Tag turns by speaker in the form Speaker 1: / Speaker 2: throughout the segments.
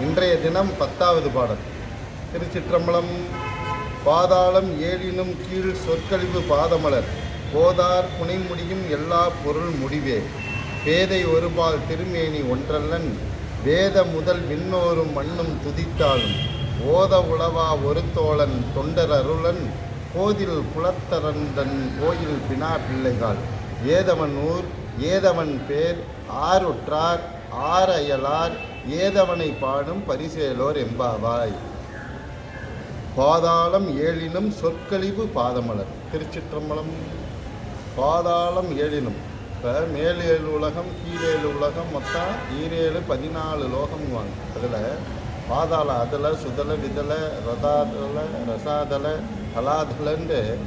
Speaker 1: இன்றைய தினம் பத்தாவது பாடல். திருச்சிற்றம்பலம் பாதாளம் ஏழினும் கீழ் சொற்கழிவு பாதமலர். போதார் புனைமுடியும் எல்லா பொருள் முடிவே. பேதை ஒருபால் திருமேனி ஒன்றல்லன். வேத முதல் விண்ணோரும் மண்ணும் துதித்தாலும். ஓத உளவா ஒரு தோழன் தொண்டர் அருளன். கோதில் புலத்தரந்தன் கோயில் பினா பிள்ளைகள். ஏதவன் ஊர் ஏதவன் பேர் ஆருற்றார் ஆரையலார் ஏதவனை பாடும் பரிசேலோர் எம்பாவாய் பாதாளம் ஏழினும் சொற்கழிவு பாதமலர். திருச்சிற்றம்பலம். பாதாளம் ஏழினும். இப்போ மேலேழு உலகம் கீழேழு உலகம் மொத்தம் ஈரேழு பதினாலு லோகம்வாங்க அதில் பாதாள அதில் சுதல விதல ரதாதல ரசாதல கலாதலன்ட்டு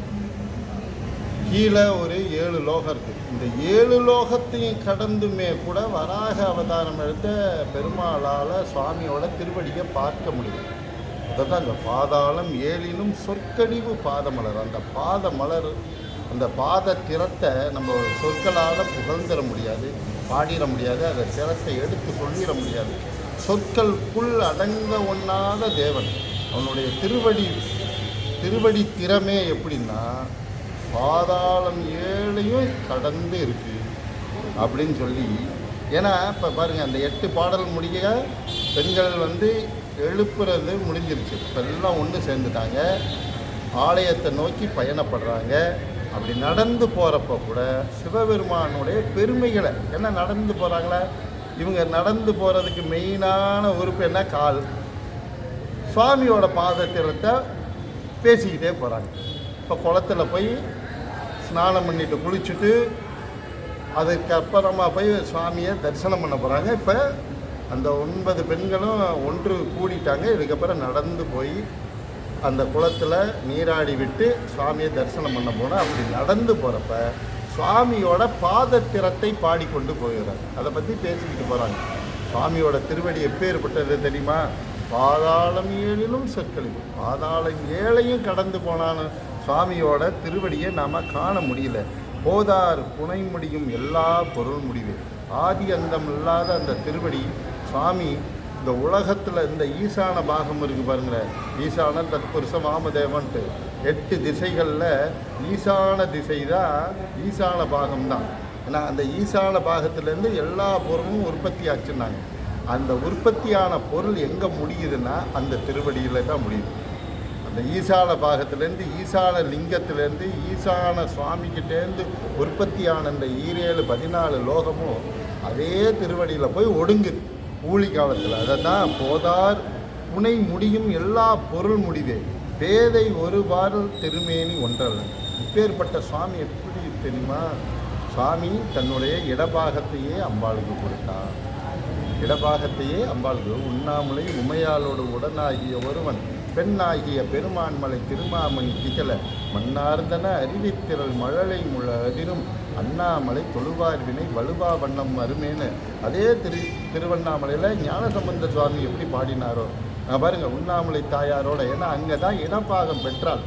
Speaker 1: கீழே ஒரு ஏழு லோகம் இருக்குது இந்த ஏழு லோகத்தையும் கடந்துமே கூட வராக அவதாரம் எடுத்த பெருமாளால் சுவாமியோட திருவடியை பார்க்க முடியும். அதுதான் இந்த பாதாளம் ஏழினும் சொற்கழிவு பாதமலர். அந்த பாத மலர் அந்த பாத திறத்தை நம்ம சொற்களால் புகழ்ந்துட முடியாது பாடிட முடியாது அந்த திறத்தை எடுத்து சொல்லிட முடியாது. சொற்களுக்குள் அடங்க ஒண்ணாத தேவன். அவனுடைய திருவடி திருவடி திறமே எப்படின்னா பாதாளம் ஏழையும் கடந்து இருக்கு. அப்படின்னு சொல்லி ஏன்னா இப்போ பாருங்கள் அந்த எட்டு பாடல் முடிய பெண்கள் வந்து எழுப்புறது முடிஞ்சிருச்சு. இப்போ எல்லாம் ஒன்று சேர்ந்துட்டாங்க. ஆலயத்தை நோக்கி பயணப்படுறாங்க. அப்படி நடந்து போகிறப்ப கூட சிவபெருமானுடைய பெருமைகளை என்ன நடந்து போகிறாங்களா இவங்க நடந்து போகிறதுக்கு மெயினான உறுப்பு என்ன? கால். சுவாமியோட பாதத்திரத்தை பேசிக்கிட்டே போகிறாங்க இப்போ குளத்துல போய் ஸ்நானம் பண்ணிட்டு குளிச்சுட்டு அதுக்கப்புறமா போய் சுவாமியை தரிசனம் பண்ண போகிறாங்க இப்போ அந்த ஒன்பது பெண்களும் ஒன்று கூடிட்டாங்க. இதுக்கப்புறம் நடந்து போய் அந்த குளத்தில் நீராடி விட்டு சுவாமியை தரிசனம் பண்ண போனால் அப்படி நடந்து போகிறப்ப சுவாமியோட பாதத்திரத்தை பாடிக்கொண்டு போகிறாங்க அதை பற்றி பேசிக்கிட்டு போகிறாங்க சுவாமியோட திருவடி எப்பேற்பட்டது தெரியுமா? பாதாளம் ஏழிலும் சொற்களிலும். பாதாளம் ஏழையும் கடந்து போனாலும் சுவாமியோட திருவடியை நாம் காண முடியல. போதார் புனை முடியும் எல்லா பொருள் முடிவு. ஆதி அந்தம் இல்லாத அந்த திருவடி சுவாமி இந்த உலகத்தில் இந்த ஈசான பாகம் இருக்குது பாருங்களேன் ஈசான தற்புருஷ வாமதேவன்ட்டு எட்டு திசைகளில் ஈசான திசை தான் ஈசான பாகம் தான் ஏன்னா அந்த ஈசான பாகத்துலேருந்து எல்லா பொருளும் உற்பத்தி ஆச்சுன்னாங்க. அந்த உற்பத்தியான பொருள் எங்கே முடியுதுன்னா அந்த திருவடியில் தான் முடியுது அந்த ஈசான பாகத்திலேருந்து ஈசான லிங்கத்திலேருந்து ஈசான சுவாமிக்கிட்டேருந்து உற்பத்தியான இந்த ஈரேழு பதினாலு லோகமும் அதே திருவடியில் போய் ஒடுங்குது. ஊழி காலத்தில். அதை தான் போதார் புனை முடியும் எல்லா பொருள் முடிவே. பேதை ஒரு திருமேனி ஒன்றல்ல. இப்பேற்பட்ட சுவாமி எப்படி தெரியுமா? சுவாமி தன்னுடைய இடபாகத்தையே அம்பாளுக்கு கொடுத்தார் இடபாகத்தையே அம்பாளுக்கு. உண்ணாமலை உமையாளோடு உடனாகிய ஒருவன் பெண்ணாகிய பெருமான்மலை திருமாமணி திகழ மன்னார்ந்தன அறிவித்திரள் மழலை முழ அதிரும். அண்ணாமலை தொழுவார் வினை வலுவா வண்ணம் அருமேன்னு அதே திரு திருவண்ணாமலையில் ஞானசம்பந்த சுவாமி எப்படி பாடினாரோ. அங்க பாருங்க உண்ணாமலை தாயாரோட ஏன்னா அங்கே தான் இடப்பாகம் பெற்றாள்.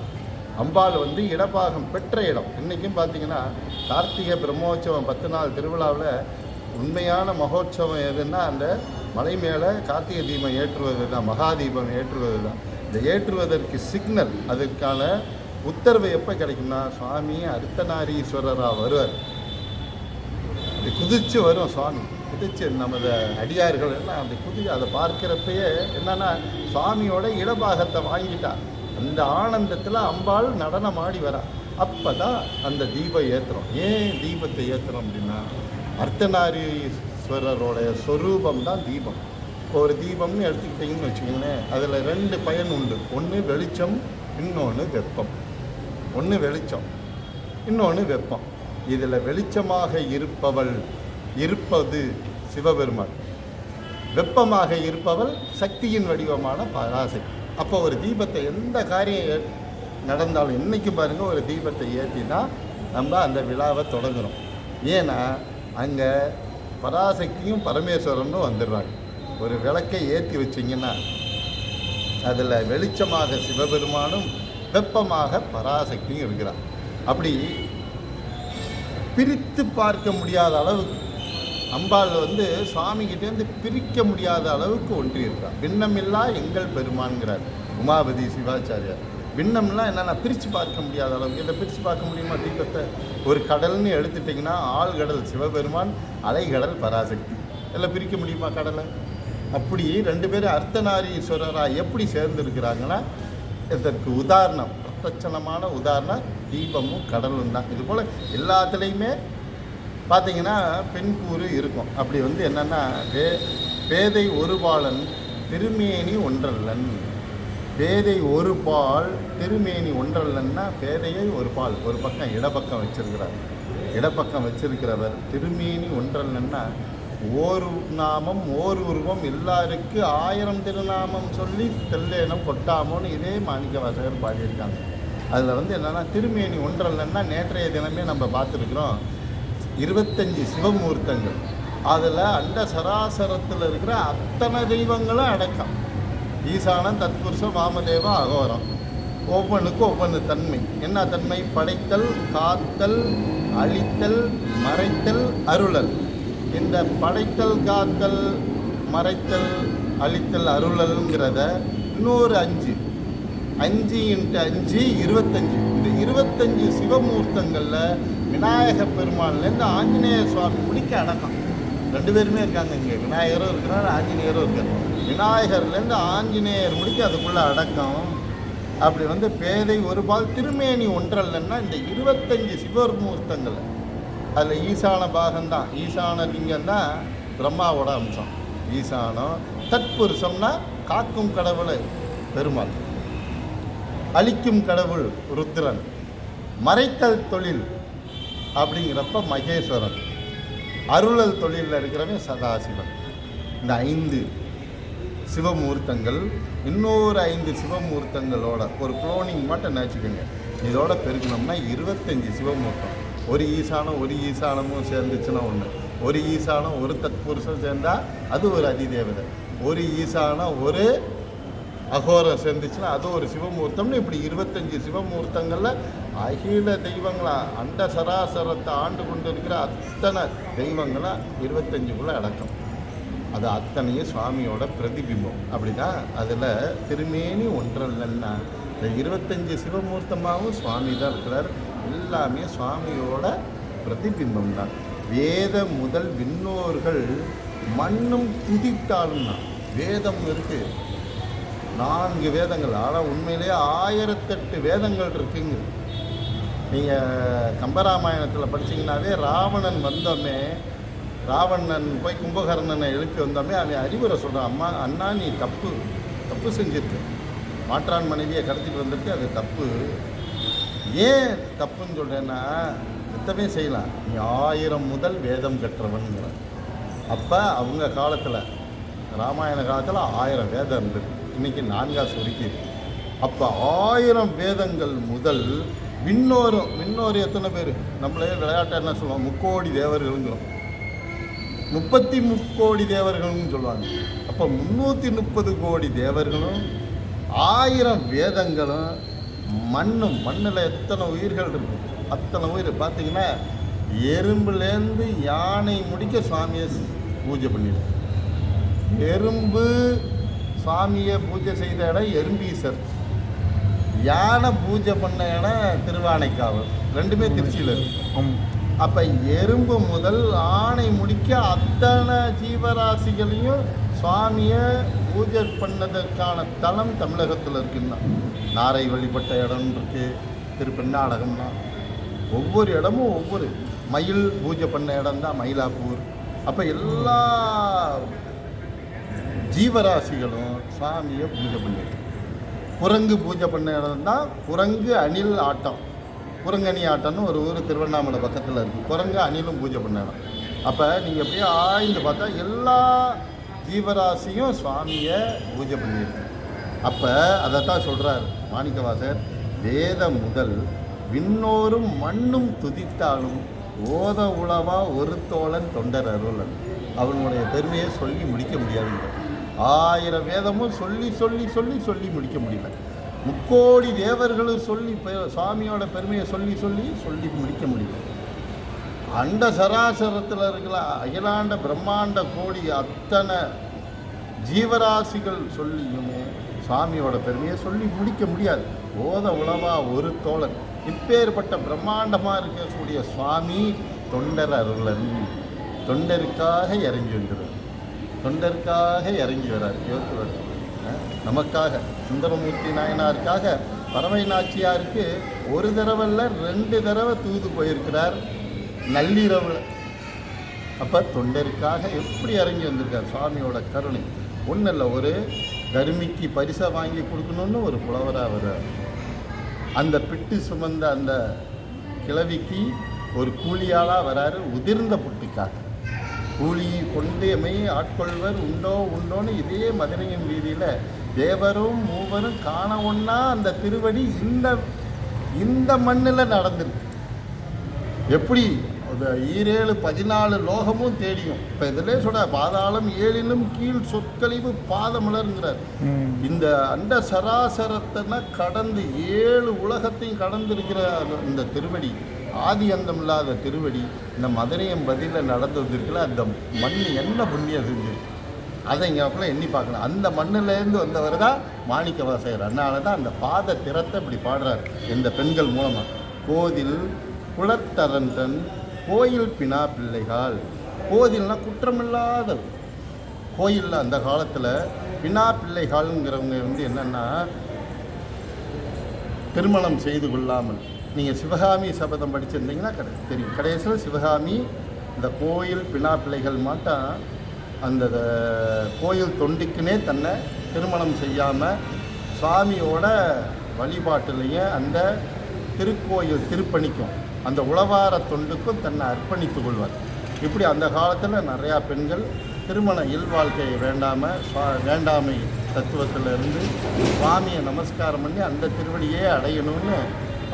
Speaker 1: அம்பாள் வந்து இடப்பாகம் பெற்ற இடம். இன்றைக்கும் பார்த்தீங்கன்னா கார்த்திகை பிரம்மோற்சவம் பத்து நாள் திருவிழாவில் உண்மையான மகோற்சவம் எதுன்னா அந்த மலை மேலே கார்த்திகை தீபம் ஏற்றுவது தான் மகா தீபம் ஏற்றுவது தான் இந்த ஏற்றுவதற்கு சிக்னல் அதற்கான உத்தரவு எப்போ கிடைக்கும்னா சுவாமி அர்த்தநாரீஸ்வரராக வருவார். அப்படி குதிச்சு வரும் சுவாமி. குதிச்சு நமது அடியார்கள் எல்லாம் அப்படி குதி அதை பார்க்கிறப்பயே என்னன்னா சுவாமியோட இடபாகத்தை வாங்கிட்டா. அந்த ஆனந்தத்தில் அம்பாள் நடனம் ஆடி வரா. அப்போ தான் அந்த தீபம் ஏற்றுறோம் ஏன் தீபத்தை ஏற்றுறோம் அப்படின்னா அர்த்தநாரீஸ்வரருடைய சொரூபம் தான் தீபம். இப்போ ஒரு தீபம்னு எடுத்துக்கிட்டிங்கன்னு வச்சுக்கோங்களேன் அதில் ரெண்டு பயன் உண்டு. ஒன்று வெளிச்சம் இன்னொன்று வெப்பம். ஒன்று வெளிச்சம் இன்னொன்று வெப்பம். இதில் வெளிச்சமாக இருப்பவள் இருப்பது சிவபெருமான். வெப்பமாக இருப்பவள் சக்தியின் வடிவமான பராசக்தி அப்போ ஒரு தீபத்தை எந்த காரியம் நடந்தாலும் இன்றைக்கி பாருங்கள் ஒரு தீபத்தை ஏற்றி தான் நம்ம அந்த விழாவை தொடங்குறோம். ஏன்னா அங்கே பராசக்தியும் பரமேஸ்வரனும் வந்துடுறாங்க. ஒரு விளக்கை ஏற்றி வச்சிங்கன்னா அதில் வெளிச்சமாக சிவபெருமானும் வெப்பமாக பராசக்தியும் இருக்கிறார். அப்படி பிரித்து பார்க்க முடியாத அளவுக்கு அம்பாள் வந்து சுவாமிகிட்டேருந்து பிரிக்க முடியாத அளவுக்கு ஒன்றி இருக்கிறார் பின்னமில்லா எங்கள் பெருமான்கிறார் உமாபதி சிவாச்சாரியார். பின்னம்லாம் என்னென்னா பிரித்து பார்க்க முடியாத அளவுக்கு. இதை பிரித்து பார்க்க முடியுமா தீபத்தை? ஒரு கடல்னு எடுத்துட்டிங்கன்னா ஆழ்கடல் சிவபெருமான் அலைகடல் பராசக்தி. எல்லாம் பிரிக்க முடியுமா கடலை? அப்படி ரெண்டு பேரும் அர்த்தநாரீஸ்வரராக எப்படி சேர்ந்துருக்கிறாங்கன்னா இதற்கு உதாரணம் பிரச்சனமான உதாரணம் தீபமும் கடலும் தான். இது போல் எல்லாத்துலேயுமே பார்த்தீங்கன்னா பெண் கூறு இருக்கும். அப்படி வந்து என்னென்னா பே பேதை ஒரு பாலன் திருமேனி ஒன்றல்லன். பேதை ஒரு பால் திருமேனி ஒன்றல்லன்னா பேதையை ஒரு பால் ஒரு பக்கம் இடப்பக்கம் வச்சிருக்கிறார். இடப்பக்கம் வச்சிருக்கிறவர் திருமேனி ஒன்றல்லன்னா ஓர் நாமம் ஓர் உருவம் எல்லாருக்கு ஆயிரம் திருநாமம் சொல்லி தெல்லேனம் கொட்டாமோன்னு இதே மாணிக்க வாசகர் பாடியிருக்காங்க. அதில் வந்து என்னென்னா திருமேனி ஒன்றல்லன்னா நேற்றைய தினமே நம்ம பார்த்துருக்குறோம். இருபத்தஞ்சி சிவமூர்த்தங்கள். அதில் அண்ட சராசரத்தில் இருக்கிற அத்தனை தெய்வங்களும் அடக்கம். ஈசானம் தத்புருஷம் வாமதேவம் அகோரம். ஒவ்வொன்றுக்கும் ஒவ்வொன்று தன்மை. என்ன தன்மை? படைத்தல் காத்தல் அழித்தல் மறைத்தல் அருளல். இந்த படைத்தல் காத்தல் மறைத்தல் அழித்தல் அருளல்ங்கிறத இன்னொரு அஞ்சு. அஞ்சு இன்ட்டு அஞ்சு இருபத்தஞ்சு. இந்த இருபத்தஞ்சு சிவமூர்த்தங்களில் விநாயக பெருமாள்லேருந்து ஆஞ்சநேய சுவாமி முடிக்க அடக்கம். ரெண்டு பேருமே இருக்காங்க இங்கே. விநாயகரும் இருக்கிறார் ஆஞ்சநேயரும் இருக்கார். விநாயகர்லேருந்து ஆஞ்சநேயர் முடிக்க அதுக்குள்ளே அடக்கம். அப்படி வந்து பேதை ஒரு பால் திருமேனி ஒன்றல்லன்னா இந்த இருபத்தஞ்சு சிவமூர்த்தங்களை அதில் ஈசான பாகம்தான். ஈசான லிங்கம் தான் பிரம்மாவோட அம்சம். ஈசானம் தற்புருஷம்னா காக்கும் கடவுள் பெருமாள். அழிக்கும் கடவுள் ருத்ரன். மறைத்தல் தொழில் அப்படிங்கிறப்ப மகேஸ்வரன். அருளல் தொழிலில் இருக்கிறவன் சதாசிவன். இந்த ஐந்து சிவமூர்த்தங்கள் இன்னொரு ஐந்து சிவமூர்த்தங்களோட ஒரு குளோனிங் மட்டும் நினச்சிக்கோங்க. இதோட பெருக்கணும்னா இருபத்தஞ்சி சிவமூர்த்தம். ஒரு ஈசானம் ஒரு ஈசானமும் சேர்ந்துச்சுன்னா ஒன்று ஒரு ஈசானம் ஒரு தத்புருஷம் சேர்ந்தால் அது ஒரு அதிதேவதை. ஒரு ஈசானம் ஒரு அகோரம் சேர்ந்துச்சுன்னா அது ஒரு சிவமூர்த்தம்னு இப்படி இருபத்தஞ்சி சிவமூர்த்தங்களில் அகில தெய்வங்களா அண்ட சராசரத்தை ஆண்டு கொண்டு இருக்கிற அத்தனை தெய்வங்களாக இருபத்தஞ்சுக்குள்ளே அடக்கம். அது அத்தனையும் சுவாமியோட பிரதிபிம்பம். அப்படிதான் அதில் திருமேனி ஒன்றல்லன்னா இந்த இருபத்தஞ்சி சிவமூர்த்தமாகவும் சுவாமி தான் இருக்கிறார். எல்லாமே சுவாமியோட பிரதிபிம்பம் தான் வேத முதல் விண்ணோர்கள் மண்ணும் துதித்தாலும் தான் வேதம் இருக்குது நான்கு வேதங்கள். ஆனால் உண்மையிலேயே ஆயிரத்தெட்டு வேதங்கள் இருக்குங்க. நீங்கள் கம்பராமாயணத்தில் படிச்சீங்கன்னாவே ராவணன் வந்தோமே ராவணன் போய் கும்பகர்ணனை எழுப்பி வந்தோமே அவன் அறிவுரை சொல்கிறான் அம்மா அண்ணா நீ தப்பு. தப்பு செஞ்சிருக்க. மாற்றான் மனைவியை கடத்திட்டு வந்திருக்கு அது தப்பு. ஏன் தப்புன்னு சொல்கிறேன்னா எத்தமே செய்யலாம். நீ ஆயிரம் முதல் வேதம் கற்றவன்கிற அப்போ அவங்க காலத்தில் ராமாயண காலத்தில் ஆயிரம் வேதம் இருந்தது. இன்னைக்கு நான்காக சுருக்கி அப்போ ஆயிரம் வேதங்கள் முதல் விண்ணோரும் விண்ணோர் எத்தனை பேர்? நம்மளே விளையாட்டை என்ன சொல்லுவோம்? முக்கோடி தேவர்களுங்கிறோம். முப்பத்தி முக்கோடி தேவர்கள்னு சொல்லுவாங்க. அப்போ முந்நூற்றி முப்பது கோடி தேவர்களும் ஆயிரம் வேதங்களும் மண்ணும் மண்ணில் எத்தனை உயிர்கள் இருக்கு? அத்தனை உயிர். பார்த்தீங்கன்னா எறும்புலேருந்து யானை முடிக்க சுவாமியை பூஜை பண்ணிடுது. எறும்பு சுவாமியை பூஜை செய்த இடம் எறும்பீசர். யானை பூஜை பண்ண இடம் திருவானைக்காவல். ரெண்டுமே திருச்சியில் இருக்கு. அப்போ எறும்பு முதல் ஆணை முடிக்க அத்தனை ஜீவராசிகளையும் சுவாமியை பூஜை பண்ணதற்கான தலம் தமிழகத்தில் இருக்குன்னா. நாரை வழிபட்ட இடம் இருக்குது திருப்பெண்ணாடகம்னா ஒவ்வொரு இடமும் ஒவ்வொரு மயில் பூஜை பண்ண இடம் தான் மயிலாப்பூர். அப்போ எல்லா ஜீவராசிகளும் சாமியை பூஜை பண்ணிட்டு குரங்கு பூஜை பண்ண இடம் தான் குரங்கு அணில் ஆட்டம். குரங்கணி ஆட்டம்னு ஒரு ஊர் திருவண்ணாமலை பக்கத்தில் இருக்குது குரங்கு அணிலும் பூஜை பண்ண இடம். அப்போ நீங்கள் அப்படியே ஆய்ந்து பார்த்தா எல்லா ஜீவராசியும் சுவாமியை பூஜை பண்ணியிருக்கு அப்போ அதைத்தான் சொல்கிறார் மாணிக்கவாசர் வேதம் முதல் விண்ணோரும் மண்ணும் துதித்தாலும் ஓத உளவா ஒரு தோழன் தொண்டர் அருளன். அவனுடைய பெருமையை சொல்லி முடிக்க முடியாதுங்க. ஆயிரம் வேதமும் சொல்லி சொல்லி சொல்லி சொல்லி முடிக்க முடியல. முக்கோடி தேவர்களும் சொல்லி பெ- சுவாமியோட பெருமையை சொல்லி சொல்லி சொல்லி முடிக்க முடியல. அண்ட சராசரத்தில் இருக்கிற அகிலாண்ட பிரம்மாண்ட கோடி அத்தனை ஜீவராசிகள் சொல்லியுமே சுவாமியோட பெருமையை சொல்லி முடிக்க முடியாது. ஓத உளவா ஒரு தோழன். இப்பேற்பட்ட பிரம்மாண்டமாக இருக்கக்கூடிய சுவாமி தொண்டர் அருளன் தொண்டருக்காக இறங்கி வந்துடுறார் தொண்டருக்காக இறங்கி வரார். யோசுவர். நமக்காக. சுந்தரமூர்த்தி நாயனாருக்காக பறவை நாச்சியாருக்கு ஒரு தடவைல்ல ரெண்டு தடவை தூது போயிருக்கிறார். நள்ளிரவில். அப்போ தொண்டருக்காக எப்படி இறங்கி வந்திருக்கார் சுவாமியோட கருணை? ஒன்றும் இல்லை ஒரு தருமிக்கு பரிசை வாங்கி கொடுக்கணும்னு ஒரு புலவராக வர்றார் அந்த பிட்டு சுமந்த அந்த கிழவிக்கு ஒரு கூலியாளாக வராரு உதிர்ந்த புட்டுக்காக. கூலி கொண்டு எமை ஆட்கொள்வர் உண்டோ உண்டோன்னு இதே மதுரையின் வீதியில் தேவரும் மூவரும் காண ஒன்னா அந்த திருவடி இந்த இந்த மண்ணில் நடந்திருக்கு. எப்படி ஈரேழு பதினாலு லோகமும் தேடியும். இப்போ இதிலே சொல்ற பாதாளம் ஏழிலும் கீழ் சொற்கழிவு பாதமலருங்கிறார். இந்த அண்ட சராசரத்தைனா கடந்து ஏழு உலகத்தையும் கடந்திருக்கிற இந்த திருவடி ஆதி அந்தம் இல்லாத திருவடி இந்த மதுரையம் பதிலில் நடந்து வந்திருக்கல அந்த மண் என்ன புண்ணியம் செஞ்சு அதை இங்கே அப்பல எண்ணி பார்க்கணும். அந்த மண்ணிலேருந்து வந்தவர் தான் மாணிக்க வாசகர். அதனால தான் அந்த பாத திறத்தை இப்படி பாடுறார் இந்த பெண்கள் மூலமாக கோதில் குளத்தரந்தன் கோயில் பினா பிள்ளைகள். கோதில்னா குற்றமில்லாத கோயிலில் அந்த காலத்தில் பினா பிள்ளைகள்ங்கிறவங்க வந்து என்னென்னா திருமணம் செய்து கொள்ளாமல். நீங்கள் சிவகாமி சபதம் படிச்சிருந்தீங்கன்னா கடை தெரியும். கடைசியில் சிவகாமி இந்த கோயில் பினா பிள்ளைகள் மாட்டம் அந்த கோயில் தொண்டிக்குனே தன்னை திருமணம் செய்யாமல் சுவாமியோட வழிபாட்டுலேயே அந்த திருக்கோயில் திருப்பணிக்கும். அந்த உளவார தொண்டுக்கும் தன்னை அர்ப்பணித்துக் கொள்வார். இப்படி அந்த காலத்தில் நிறையா பெண்கள் திருமண இல்வாழ்க்கையை வேண்டாமல் வேண்டாமை தத்துவத்தில் இருந்து சுவாமியை நமஸ்காரம் பண்ணி அந்த திருவடியே அடையணும்னு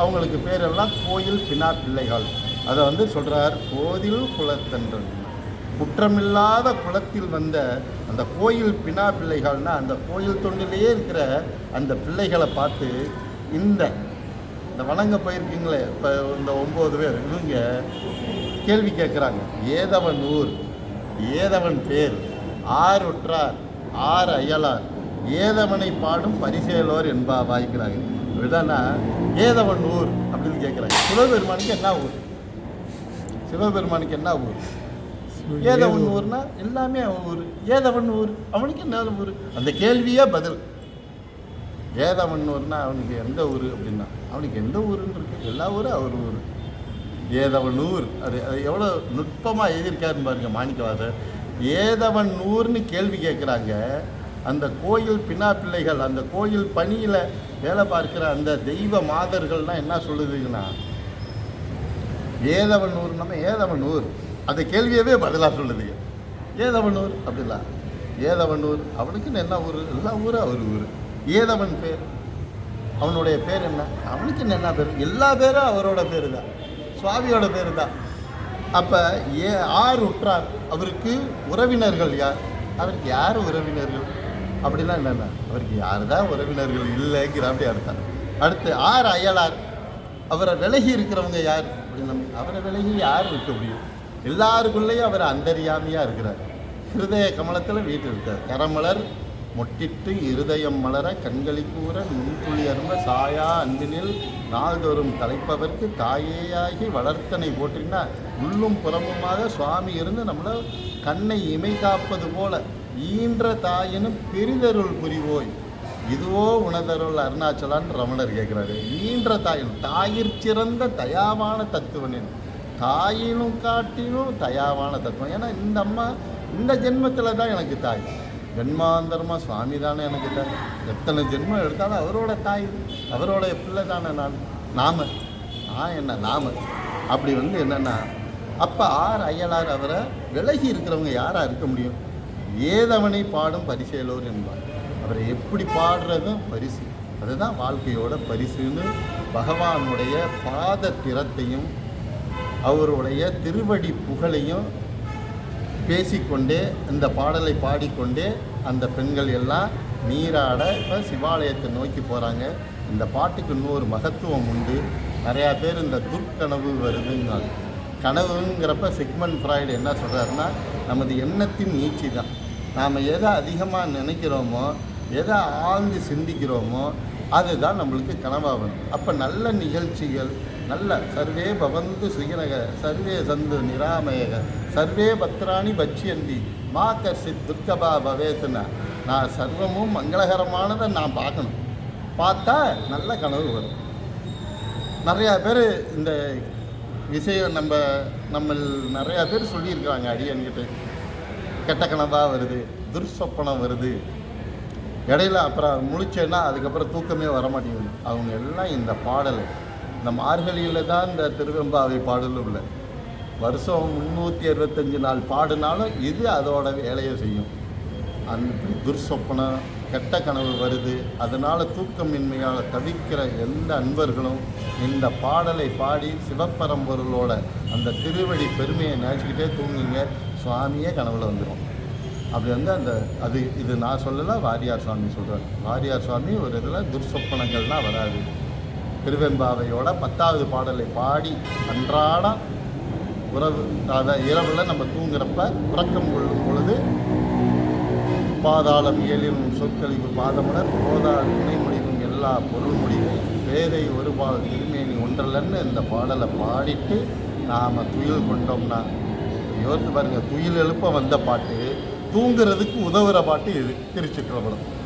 Speaker 1: அவங்களுக்கு பேரெல்லாம் கோயில் பினா பிள்ளைகள். அதை வந்து சொல்கிறார் கோதில் குலத்தன்றன் குற்றமில்லாத குலத்தில் வந்த அந்த கோயில் பினா பிள்ளைகள்னால் அந்த கோயில் தொண்டிலேயே இருக்கிற அந்த பிள்ளைகளை பார்த்து இந்த இந்த வணங்க போயிருக்கீங்களே இப்போ இந்த ஒம்பது பேர் இவங்க கேள்வி கேட்குறாங்க. ஏதவன் ஊர் ஏதவன் பேர் ஆர் உற்றார் ஆர் அயலார் ஏதவனை பாடும் பரிசேலோர் என்பா வாய்க்கிறாங்க. விடனா ஏதவன் ஊர் அப்படின்னு கேட்குறாங்க. சிவபெருமானுக்கு என்ன ஊர்? சிவபெருமானுக்கு என்ன ஊர்? ஏதவன் ஊர்னா எல்லாமே அவன் ஊர். ஏதவன் ஊர் அவனுக்கு என்ன ஊர்? அந்த கேள்வியே பதில். ஏதவன் ஊர்னா அவனுக்கு எந்த ஊர் அப்படின்னா அவனுக்கு எந்த ஊருன்னு இருக்கு. எல்லா ஊரும் அவர் ஊர். ஏதவன் நூறு அது அது எவ்வளோ நுட்பமாக எழுதியிருக்காருன்னு பாருங்க மாணிக்கவாசர். ஏதவன் ஊர்னு கேள்வி கேட்குறாங்க. அந்த கோயில் பின்னா பிள்ளைகள் அந்த கோயில் பணியில் வேலை பார்க்குற அந்த தெய்வ மாதர்கள்னால் என்ன சொல்லுதுங்கன்னா ஏதவன் நம்ம ஏதவன் ஊர். அந்த கேள்வியவே பதிலாக சொல்லுதுங்க ஏதவன் ஊர் அப்படிலாம். ஏதவன் ஊர் அவனுக்குன்னு என்ன ஊர்? எல்லா ஊரும் அவர் ஊர். ஏதவன் பேர்? அவனுடைய பேர் என்ன? அவனுக்கு என்ன பேர்? எல்லா பேரும் அவரோட பேர் தான் சுவாமியோட பேர் தான் அப்போ ஏ ஆர் உற்றார். அவருக்கு உறவினர்கள் யார்? அவருக்கு யார் உறவினர்கள்? அப்படின்னா என்னென்ன? அவருக்கு யார் தான் உறவினர்கள் இல்லைங்கிற அப்படி அர்த்தம் அடுத்து ஆர் அயலார். அவரை விலகி இருக்கிறவங்க யார்? அப்படின்னு அவரை விலகி யார் இருக்க முடியும்? எல்லாருக்குள்ளேயும் அவர் அந்தரியாமையாக இருக்கிறார். ஹிருதய கமலத்தில் வீட்டில் இருக்கார். கரமலர் மொட்டிட்டு இருதயம் மலர கண்களி கூற நுண்துளி அரும்ப சாயா அன்பினில் நாள்தோறும் தலைப்பவர்க்கு தாயேயாகி வளர்த்தனை போற்றினா உள்ளும் புறமுமாக சுவாமி இருந்து நம்மளை கண்ணை இமை காப்பது போல ஈன்ற தாயினும் பெரிதருள் புரிவோய். இதுவோ உணதருள் அருணாச்சலான்னு ரமணர் கேட்குறாரு. ஈன்ற தாயின் தாயிற் சிறந்த தயாவான தத்துவனின் தாயினும் காட்டினும் தயாவான தத்துவம். ஏன்னா இந்த அம்மா இந்த ஜென்மத்தில் தான் எனக்கு தாய். ஜென்மாந்தரமாக சுவாமி தானே எனக்கு தாய் எத்தனை ஜென்மம் எடுத்தாலும் அவரோட தாய் அவரோட பிள்ளை தானே நான். நாம. நான் என்ன நாம. அப்படி வந்து என்னென்னா அப்போ ஆர் அயலார் அவரை விலகி இருக்கிறவங்க யாராக இருக்க முடியும்? ஏதவனை பாடும் பரிசேலோர் என்பார். அவரை எப்படி பாடுறதும் பரிசு. அதுதான் வாழ்க்கையோட பரிசுன்னு பகவானுடைய பாத திறத்தையும் அவருடைய திருவடி புகழையும் பேசிக்கொண்டே இந்த பாடலை பாடிக்கொண்டே அந்த பெண்கள் எல்லாம் நீராட இப்போ சிவாலயத்தை நோக்கி போகிறாங்க இந்த பாட்டுக்கு இன்னொரு மகத்துவம் உண்டு. நிறையா பேர் இந்த துர்க்கனவு வருதுங்கிறாங்க கனவுங்கிறப்ப சிக்மன் ஃப்ராய்டு என்ன சொல்கிறாருன்னா நமது எண்ணத்தின் நீச்சி தான். நாம் எதை அதிகமாக நினைக்கிறோமோ எதை ஆழ்ந்து சிந்திக்கிறோமோ அதுதான் நம்மளுக்கு கனவாக வரும் அப்போ நல்ல நிகழ்ச்சிகள் நல்ல சர்வே பவந்து சுயநக சர்வே சந்து நிராமயக சர்வே பத்ராணி பச்சியந்தி மா கர்ஷித் துர்கபா பவேத்துனா. நான் சர்வமும் மங்களகரமானதை நான் பார்க்கணும். பார்த்தா நல்ல கனவு வரும். நிறையா பேர் இந்த விஷயம் நம்ம நம்ம நிறையா பேர் சொல்லியிருக்கிறாங்க அடியன்கிட்ட. கெட்ட கனவாக வருது துர்சொப்பனம் வருது. இடையில அப்புறம் முழிச்சேன்னா அதுக்கப்புறம் தூக்கமே வர மாட்டேங்குது. அவங்க எல்லாம் இந்த பாடல். இந்த மார்கழியில் தான் இந்த திருவெம்பாவை பாடலும் இல்லை வருஷம் முந்நூற்றி அறுபத்தஞ்சு நாள் பாடினாலும் இது அதோட வேலையை செய்யும். அந்த துர்சொப்பனம் கெட்ட கனவு வருது. அதனால் தூக்கமின்மையால் தவிக்கிற எந்த அன்பர்களும் இந்த பாடலை பாடி சிவப்பரம்பொருளோட அந்த திருவடி பெருமையை நினச்சிக்கிட்டே தூங்குங்க. சுவாமியே கனவுல வந்துடும் அப்படி வந்து அந்த அது இது நான் சொல்லலை வாரியார் சுவாமி சொல்கிறேன் வாரியார் சுவாமி ஒரு இதில் துர்சொப்பனங்கள்லாம் வராது. திருவெம்பாவையோட பத்தாவது பாடலை பாடி அன்றாடம் உறவு அதை இரவில் நம்ம தூங்குறப்ப உறக்கம் கொள்ளும் பொழுது பாதாளம் இயலின் சொற்கழிவு பாதமுடர் போதா துணை முடிவும் எல்லா பொருள் முடிவும் வேதை ஒருபால் திருமேனி ஒன்றலன்னு இந்த பாடலை பாடிட்டு நாம் துயில் கொண்டோம்னா யோசித்து பாருங்கள் துயில் எழுப்ப வந்த பாட்டு தூங்குறதுக்கு உதவுற பாட்டு இது. திருச்சிற்றம்பலம்.